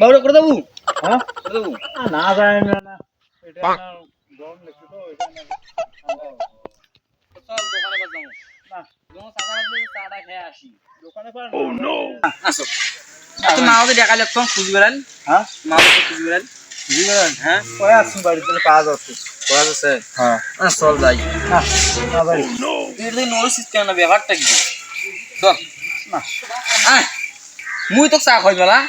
বাবুরা করে দেবো? হ্যাঁ? করে দেবো? না যায় না না। এটা গরম লাগছে তো এটা না চল দোকানে বাদ যাব। না। দোকান চাচা রাখলে চাটা খেয়ে আসি। দোকানে পার আসো। তো মা ওদের দেখা লাগতো খুঁজি বেড়াল হ্যাঁ? মা ওদের খুঁজি বেড়াল বুঝি গেলেন হ্যাঁ? কয়ে আসছেন বাড়িতে? কাজ আছে আছে হ্যাঁ। হ্যাঁ চল যাই। না না তুই তুই নড়ছিস কেন ব্যাপারটা কি? চল না। আয়। মুই তো চা খাই হ্যাঁ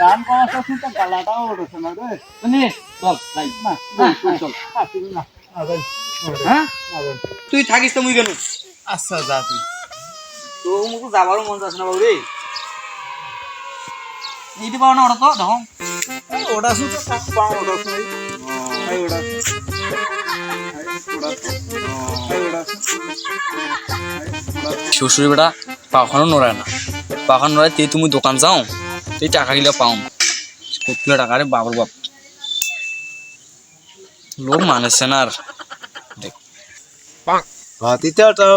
গান পাওয়া তো গালাটাও উঠেছে না রে শুনি চল না চল না তুই থাকিস তো মুই কেন? আচ্ছা যা তুই। তো মুখ যাবারও মন যাচ্ছে না বাবু রে এইটি পাও না ওটা তো দেখো ওটা শুধু ওটা শুই ওটা শ্বশুর বেটা পাখানো নড়ায় না। পাখানো নড়ায় তে তুমি দোকান যাও তুই টাকা গিলা পাও। কতগুলো টাকা রে বাবুর বাপ। লোক মানেছে না আর।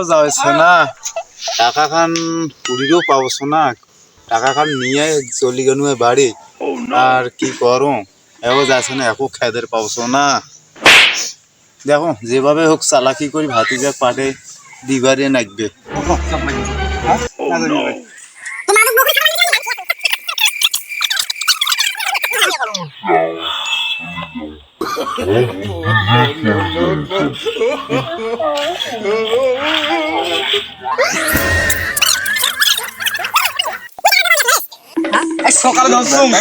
যাওয়াছে না। টাকা খান কুড়িরও পাবছো না। টাকা খান নিয়ে চলি গেল বাড়ি। আর কি করো এও যাচ্ছে না একো খেদের পাবছো না। দেখো যেভাবে হোক চালাকি করি ভাতিজা পাটে দিবারে নাকবে। সকালে দশম